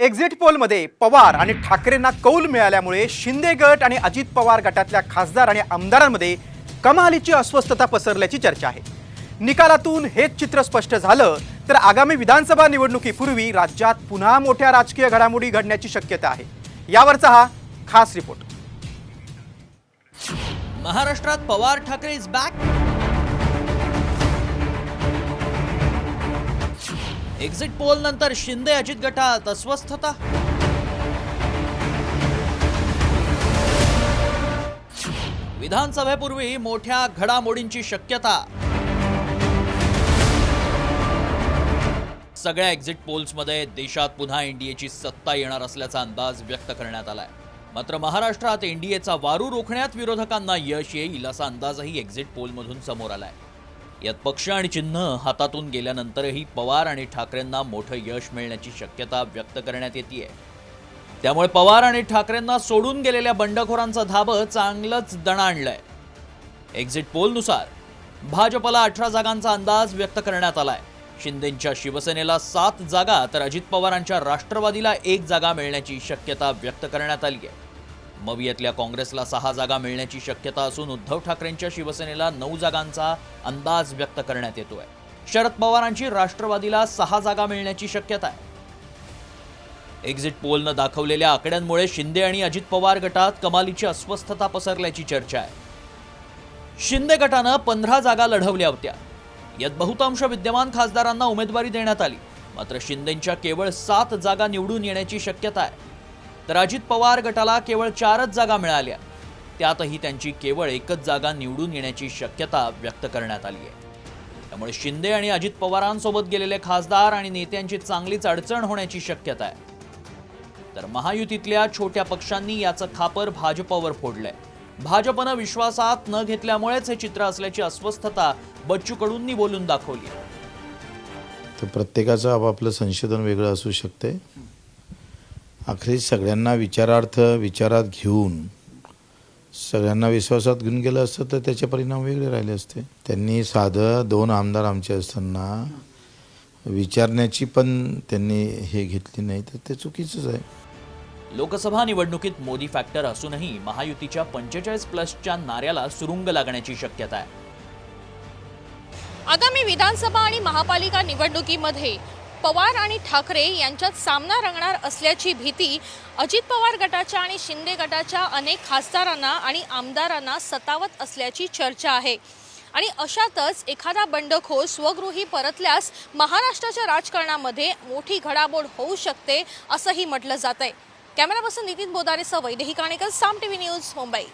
Exit पोलमध्ये Pawar आणि ठाकरेंना कौल मिळाल्यामुळे शिंदे गट आणि अजित पवार गटातल्या खासदार आणि आमदारांमध्ये कमालीची अस्वस्थता पसरल्याची चर्चा आहे. निकालातून हेच चित्र स्पष्ट झालं तर आगामी विधानसभा निवडणुकीपूर्वी राज्यात पुन्हा मोठ्या राजकीय घडामोडी घडण्याची शक्यता आहे. यावरचा हा खास रिपोर्ट. महाराष्ट्रात Pawar Thackeray is back exit poll नंतर शिंदे अजित गटात अस्वस्थता. विधानसभेपूर्वी मोठ्या घडामोडींची शक्यता. सगळ्या एक्झिट पोल्समध्ये देशात पुन्हा एनडीएची सत्ता येणार असल्याचा अंदाज व्यक्त करण्यात आलाय. मात्र महाराष्ट्रात एनडीएचा वारू रोखण्यात विरोधकांना यश येईल असा अंदाजही एक्झिट पोलमधून समोर आलाय. यात पक्ष आणि चिन्ह हातातून गेल्यानंतरही पवार आणि ठाकरेंना मोठं यश मिळण्याची शक्यता व्यक्त करण्यात येते त्यामुळे पवार आणि ठाकरेंना सोडून गेलेल्या बंडखोरांचं धाबं चांगलंच दणाणलंय एक्झिट पोलनुसार भाजपला अठरा जागांचा अंदाज व्यक्त करण्यात आलाय. शिंदेंच्या शिवसेनेला सात जागा तर अजित पवारांच्या राष्ट्रवादीला एक जागा मिळण्याची शक्यता व्यक्त करण्यात आली आहे मवियातल्या काँग्रेसला सहा जागा मिळण्याची शक्यता असून उद्धव ठाकरेंच्या शिवसेनेला नऊ जागांचा अंदाज व्यक्त करण्यात येतोय. शरद पवारांची राष्ट्रवादीला सहा जागा मिळण्याची शक्यता आहे. एक्झिट पोलनं दाखवलेल्या आकड्यांमुळे शिंदे आणि अजित पवार गटात कमालीची अस्वस्थता पसरल्याची चर्चा आहे. शिंदे गटानं पंधरा जागा लढवल्या होत्या. यात बहुतांश विद्यमान खासदारांना उमेदवारी देण्यात आली. मात्र शिंदेंच्या केवळ सात जागा निवडून येण्याची शक्यता आहे. तर अजित पवार गटाला केवळ चारच जागा मिळाल्या त्यातही त्यांची केवळ एकच जागा निवडून येण्याची शक्यता व्यक्त करण्यात आली आहे. त्यामुळे शिंदे आणि अजित पवारांसोबत गेलेले खासदार आणि नेत्यांची चांगलीच अडचण होण्याची शक्यता आहे. तर महायुतीतल्या छोट्या पक्षांनी याचं खापर भाजपवर फोडलंय. भाजपनं विश्वासात न घेतल्यामुळेच हे चित्र असल्याची अस्वस्थता बच्चू कडूंनी बोलून दाखवली तर प्रत्येकाचं आपापलं संशोधन वेगळं असू शकते अखेरीस सगळ्यांना विचारार्थ विचारात घेऊन सगळ्यांना विश्वासात घेऊन गेलं असतं तर त्याचे परिणाम वेगळे राहिले असते. त्यांनी साधं दोन आमदार आमचे असताना विचारण्याची पण त्यांनी हे घेतली नाही तर ते चुकीचंच आहे. लोकसभा निवडणुकीत मोदी फॅक्टर असूनही महायुतीच्या पंचेचाळीस प्लसच्या नाऱ्याला सुरुंग लागण्याची शक्यता आहे. आगामी विधानसभा आणि महापालिका निवडणुकीमध्ये पवार आणि ठाकरे यांच्यात सामना रंगणार असल्याची भीती अजित पवार गटाच्या आणि शिंदे गटाच्या अनेक खासदारांना आणि आमदारांना सतावत असल्याची चर्चा आहे. आणि अशातच एखादा बंडखोर स्वगृही परतल्यास महाराष्ट्राच्या राजकारणामध्ये मोठी घडामोड होऊ शकते असंही म्हटलं जात आहे कॅमेरा पर्सन नितीन बोदारेसह वैदेही काणेकर साम टीव्ही न्यूज मुंबई.